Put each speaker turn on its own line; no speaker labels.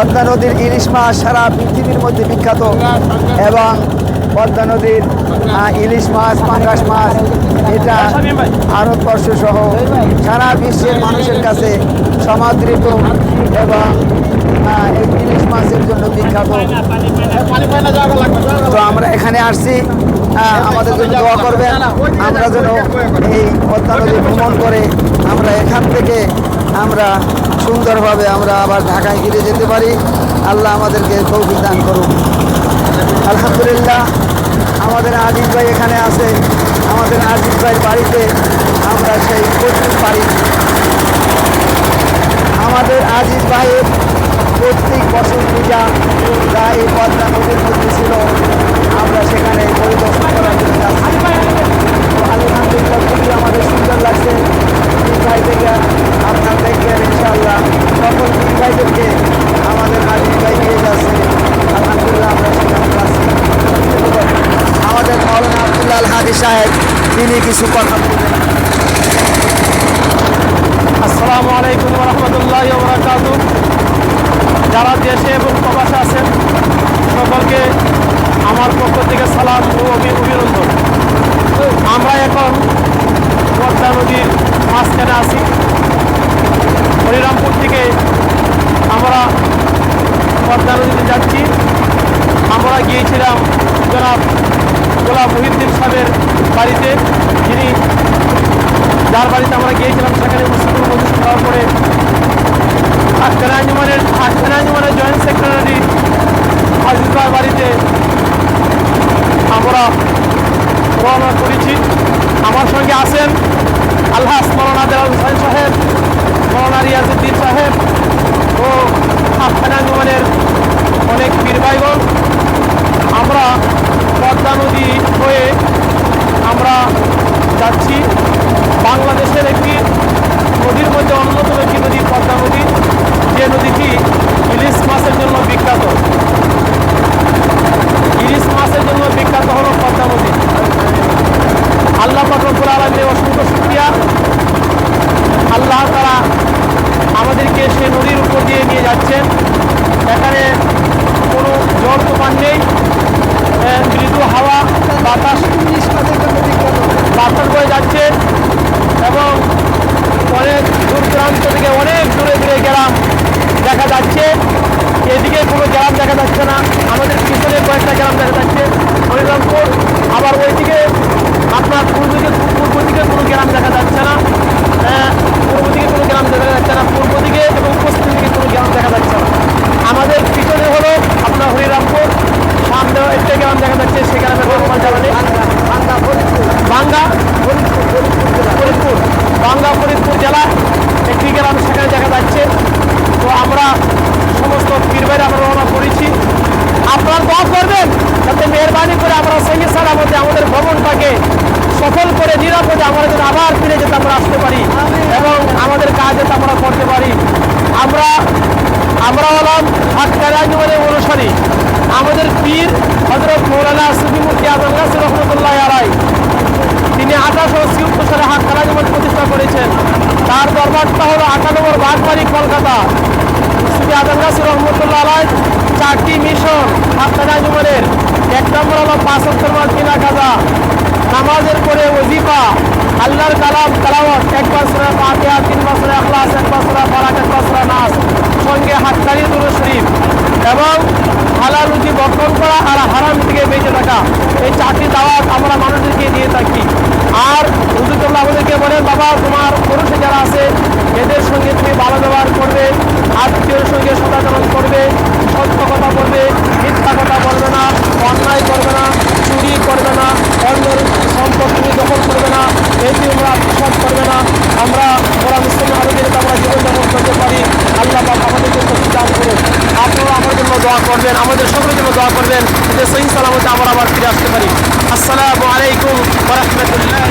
পদ্মা নদীর ইলিশ মাছ সারা পৃথিবীর মধ্যে বিখ্যাত এবং পদ্মা নদীর ইলিশ মাছ, পাঙ্গাস মাছ, এটা ভারতবর্ষ সহ সারা বিশ্বের মানুষের কাছে সমাদৃত এবং এই ইলিশ মাছের জন্য বিখ্যাত। তো আমরা এখানে আসছি আমাদের জন্য দোয়া করবেন। আমরা যেন এই পদ্মা নদী ভ্রমণ করে আমরা এখান থেকে আমরা সুন্দরভাবে আমরা আবার ঢাকায় ফিরে যেতে পারি। আল্লাহ আমাদেরকে তৌফিক দান করুন আলহামদুলিল্লাহ, আমাদের আজিজ ভাই এখানে আছে। আমাদের আজিজ ভাইয়ের বাড়িতে আমরা সেই প্রচুর পারি। আমাদের আজিজ ভাইয়ের প্রত্যেক বছর পূজা যা এই পদ্মা নদীর মধ্যে ছিল, আমরা সেখানে পরিদর্শন করার জন্য যাচ্ছি তো আলহামদুলিল্লাহ খুবই আমাদের সুন্দর লাগছে পীর ভাই থেকে আপনার দেখবেন ইনশাআল্লাহ সকল পীর ভাইদেরকে আমাদের আজিজ ভাই নিয়ে যাচ্ছে আলহামদুলিল্লাহ আমরা সেখানে যাচ্ছি আমাদের মৌলানা আবদুল্লাহ আল হাদি সাহেব তিনি কিছু কথা বলবেন
আসসালামু আলাইকুম রহমতুল্লাহ বরাকাত যারা দেশে এবং প্রবাসে আছেন, সকলকে আমার পক্ষ থেকে সালাম ও অভি- অভিনন্দন। আমরা এখন পদ্মা নদীর মাঝখানে আছি। হরিরামপুর থেকে আমরা পদ্মা নদীতে যাচ্ছি। আমরা গিয়েছিলাম জনাব গোলাম মহিউদ্দিন সাহেবের বাড়িতে, যিনি যার বাড়িতে আমরা গিয়েছিলাম, সেখানে মুসলিম অনুষ্ঠান হওয়ার পরে আখতার আঞ্জুমানের আখতার আঞ্জুমানের জয়েন্ট সেক্রেটারি আজিজ ভাই বাড়িতে আমরা রওনা করেছি। আমার সঙ্গে আছেন আল্লাহ মৌলানা দেওয়াল হোসেন সাহেব, মৌলানা রিয়াজুদ্দিন সাহেব ও আখতার আঞ্জুমানের অনেক ভাইগণ আমরা পদ্মা নদী হয়ে আমরা যাচ্ছি বাংলাদেশের একটি নদীর মধ্যে অন্যতম একটি নদী পদ্মা নদী যে নদীটি ইলিশ মাছের জন্য বিখ্যাত ইলিশ মাছের জন্য বিখ্যাত হলো পদ্মা নদী আল্লাহ ফকরবুল আলমের অসংখ্য শুক্রিয়া আল্লাহ তারা আমাদেরকে সে নদীর উপর দিয়ে নিয়ে যাচ্ছেন এখানে কোনো জল তুফান নেই আহ, মৃদু হাওয়া বাতাস বাতাস বয়ে যাচ্ছে এবং অনেক দূর দূরান্ত থেকে অনেক দূরে দূরে গ্রাম দেখা যাচ্ছে। এদিকে কোনো গ্রাম দেখা যাচ্ছে না। আমাদের পিছনে কয়েকটা গ্রাম দেখা যাচ্ছে। হরিরামপুর আবার ওইদিকে আপনার পূর্ব দিকে পূর্ব দিকে কোনো গ্রাম দেখা যাচ্ছে না। আহ, পূর্ব দিকে কোনো গ্রাম দেখা যাচ্ছে না। পূর্ব দিকে এবং পশ্চিম দিকে কোনো গ্রাম দেখা যাচ্ছে না। আমাদের পিছনে হলো আপনার হরিরামপুর। সামনে একটা গ্রাম দেখা যাচ্ছে গ্রামের নাম জানা নেই বাঙ্গা ফরিদপুর, বাংলা ফরিদপুর জেলা একটি গ্রাম, সেখানে দেখা যাচ্ছে। তো আমরা সমস্ত পীরবাইরে আমরা রওনা করেছি। আপনারা দোয়া করবেন যাতে মেহরবানি করে আমরা সঙ্গে সারা মধ্যে আমাদের ভ্রমণটাকে সফল করে, নিরাপদে আমরা যেন আবার ফিরে যেতে আমরা আসতে পারি এবং আমাদের কাজ যাতে আমরা করতে পারি। আমরা আমরা হলাম আটকারাজমানের অনুসারী। আমাদের পীর হজরত মৌলানা সুফিমুখী আজম রহমতুল্লাহ আলাই তিনি আঠারোশো ছিয়াত্তর সালে হাত কারাজমন প্রতিষ্ঠা করেছেন। তার দরবারটা হলো আঠা নম্বর বাগবাড়ি কলকাতা। শ্রী আদম গাছি রহমতুল্লাহ আলাই চারটি মিশন হাত জীবনের। এক নম্বর হলো পাঁচ অক্ষর মাস বিনা কাজা নামাজের পরে ওজিফা, আল্লাহর কালাম, কালাওয়াত এক বছরে ফাতিহা তিন বছরে আখলাস এক বছরে ফরাক এক বছরে নাস সঙ্গে হাতকারি দুরু শরীফ এবং হালাল রুজি বর্তন করা আর হারাম থেকে বেঁচে থাকা এই চারটি দাওয়াত আমরা মানুষদেরকে দিয়ে থাকি। আর উদ্যোগ আমাদেরকে বলেন, বাবা, তোমার পুরুষে যারা আছে, এদের সঙ্গে তুমি ভালো ব্যবহার করবে। আত্মীয়ের সঙ্গে সদাচরণ করবে সত্য কথা বলবে মিথ্যা কথা বলবে না অন্যায় করবে না চুরি করবে না অন্যের সম্পদ তুমি দখল করবে না এই তোমরা সব করবে না, আমরা ওরা মুসলিম আরবের আমরা জীবনযাপন করতে পারি, আল্লাহ পাক আমাদের জন্য দান করুন আপনারা আমার জন্য দোয়া করবেন, আমাদের সকলের জন্য দোয়া করবেন যে সহি সালামতে আমরা আবার ফিরে আসতে পারি। আসসালামু আলাইকুম ওরহমতুল্লাহ